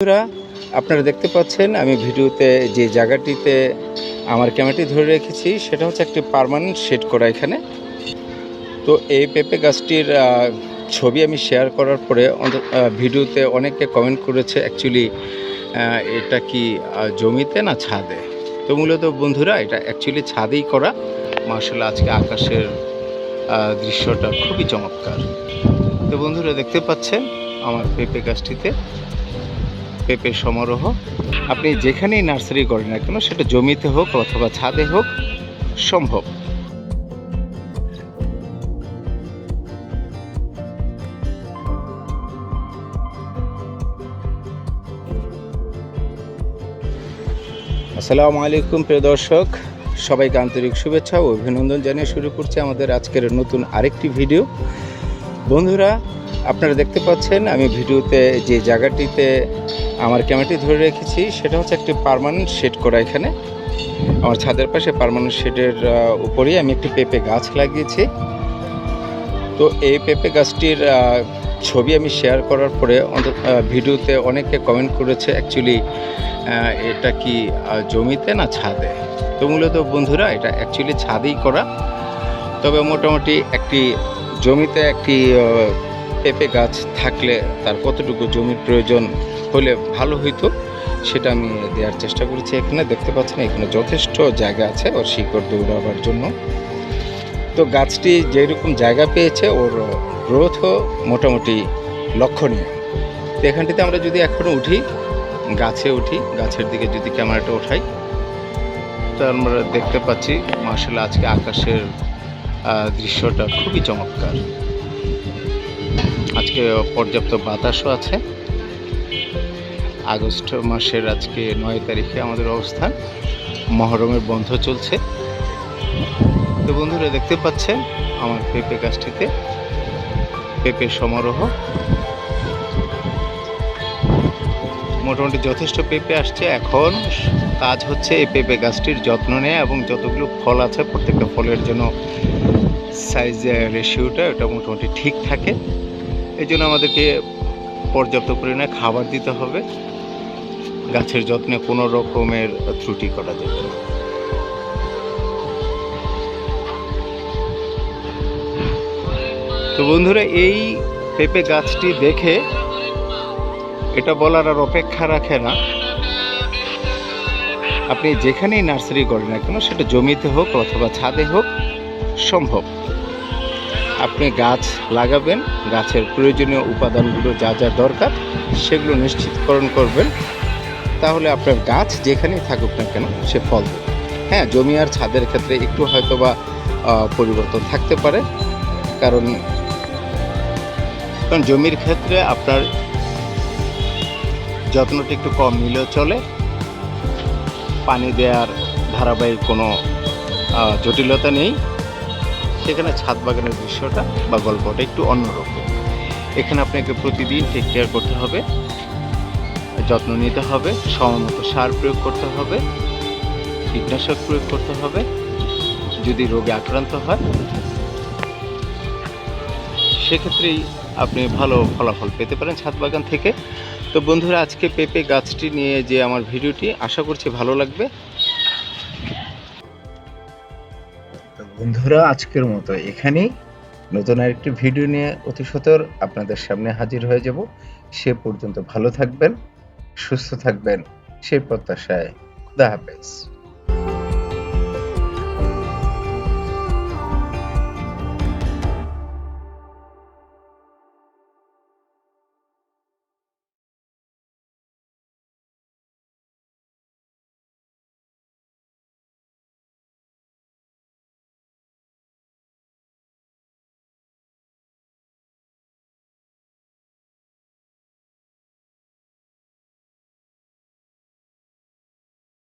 বন্ধুরা, আপনারা দেখতে পাচ্ছেন, আমি ভিডিওতে যে জায়গাটিতে আমার ক্যামেরাটি ধরে রেখেছি, সেটা হচ্ছে একটি পার্মানেন্ট সেট করা এখানে। তো এই পেঁপে গাছটির ছবি আমি শেয়ার করার পরে ভিডিওতে অনেকে কমেন্ট করেছে অ্যাকচুয়ালি এটা কি জমিতে না ছাদে? তো মূলত বন্ধুরা, এটা অ্যাকচুয়ালি ছাদেই করা। মার্শাল আজকে আকাশের দৃশ্যটা খুবই চমৎকার। তো বন্ধুরা, দেখতে পাচ্ছেন আমার পেঁপে গাছটিতে পেঁপের সমারোহ। আপনি যেখানেই নার্সারি করেন না কেন, সেটা জমিতে হোক অথবা ছাদে হোক, সম্ভব। আসসালামু আলাইকুম, প্রিয় দর্শক। সবাইকে আন্তরিক শুভেচ্ছা ও অভিনন্দন জানিয়ে শুরু করছি আমাদের আজকের নতুন আরেকটি ভিডিও। বন্ধুরা, আপনারা দেখতে পাচ্ছেন, আমি ভিডিওতে যে জায়গাটিতে আমার ক্যামেরাটি ধরে রেখেছি, সেটা হচ্ছে একটি পার্মানেন্ট শেড করা এখানে। আমার ছাদের পাশে পার্মানেন্ট শেডের উপরেই আমি একটি পেঁপে গাছ লাগিয়েছি। তো এই পেঁপে গাছটির ছবি আমি শেয়ার করার পরে ভিডিওতে অনেকে কমেন্ট করেছে, অ্যাকচুয়ালি এটা কি জমিতে না ছাদে? তো মূলত বন্ধুরা, এটা অ্যাকচুয়ালি ছাদেই করা। তবে মোটামুটি একটি জমিতে একটি পেঁপে গাছ থাকলে তার কতটুকু জমির প্রয়োজন হলে ভালো হইতো, সেটা আমি দেওয়ার চেষ্টা করেছি এখানে। দেখতে পাচ্ছেন, এখানে যথেষ্ট জায়গা আছে ওর শিকড় দৌড়াবার জন্য। তো গাছটি যেরকম জায়গা পেয়েছে, ওর গ্রোথও মোটামুটি লক্ষণীয়। তো এখানটিতে আমরা যদি এখনও উঠি, গাছে উঠি, গাছের দিকে যদি ক্যামেরাটা ওঠাই তো আমরা দেখতে পাচ্ছি মার্শাল আজকে আকাশের দৃশ্যটা খুবই চমৎকার। আজকে পর্যাপ্ত বাতাসও আছে। আগস্ট মাসের আজকে নয় তারিখে আমাদের অবস্থান। মহরমের বন্ধ চলছে। তো বন্ধুরা, দেখতে পাচ্ছেন আমার পেঁপে গাছটিতে পেঁপে সমারোহ। মোটামুটি যথেষ্ট পেঁপে আসছে। এখন কাজ হচ্ছে এই পেঁপে গাছটির যত্ন নেওয়া এবং যতগুলো ফল আছে প্রত্যেকটা ফলের জন্য সাইজ রেশিওটা ওটা মোটামুটি ঠিক থাকে। এই জন্য আমাদেরকে পর্যাপ্ত পরিমাণে খাবার দিতে হবে। গাছের যত্নে কোনো রকমের ত্রুটি করা যাবে না। তো বন্ধুরা, এই পেঁপে গাছটি দেখে এটা বলার আর অপেক্ষা রাখে না। আপনি যেখানেই নার্সারি করেন না কেন, সেটা জমিতে হোক অথবা ছাদে হোক, সম্ভব। আপনি গাছ লাগাবেন, গাছের প্রয়োজনীয় উপাদানগুলো যা যা দরকার, সেগুলো নিশ্চিতকরণ করবেন। তাহলে আপনার গাছ যেখানেই থাকুক না কেন, সে ফল হ্যাঁ জমি আর ছাদের ক্ষেত্রে একটু হয়তো বা পরিবর্তন থাকতে পারে। কারণ কারণ জমির ক্ষেত্রে আপনার যত্নটা একটু কম নিলেও চলে। পানি দেওয়ার ধারাবাহিক কোনো জটিলতা নেই। সেখানে ছাদ বাগানের দৃশ্যটা বা গল্পটা একটু অন্যরকম। এখানে আপনাকে প্রতিদিন টেক কেয়ার করতে হবে, যত্ন নিতে হবে, সময় মতো সার প্রয়োগ করতে হবে, কীটনাশক প্রয়োগ করতে হবে, যদি রোগে আক্রান্ত হয়। সেক্ষেত্রেই আপনি ভালো ফলাফল পেতে পারেন ছাদ বাগান থেকে। তো বন্ধুরা, আজকে পেঁপে গাছটি নিয়ে যে আমার ভিডিওটি, আশা করছি ভালো লাগবে। তো বন্ধুরা, আজকের মতো এখানেই। নতুন আরেকটি ভিডিও নিয়ে অতি সত্বর আপনাদের সামনে হাজির হয়ে যাব। সে পর্যন্ত ভালো থাকবেন, সুস্থ থাকবেন। সেই প্রত্যাশায় খুদা হাফেজ।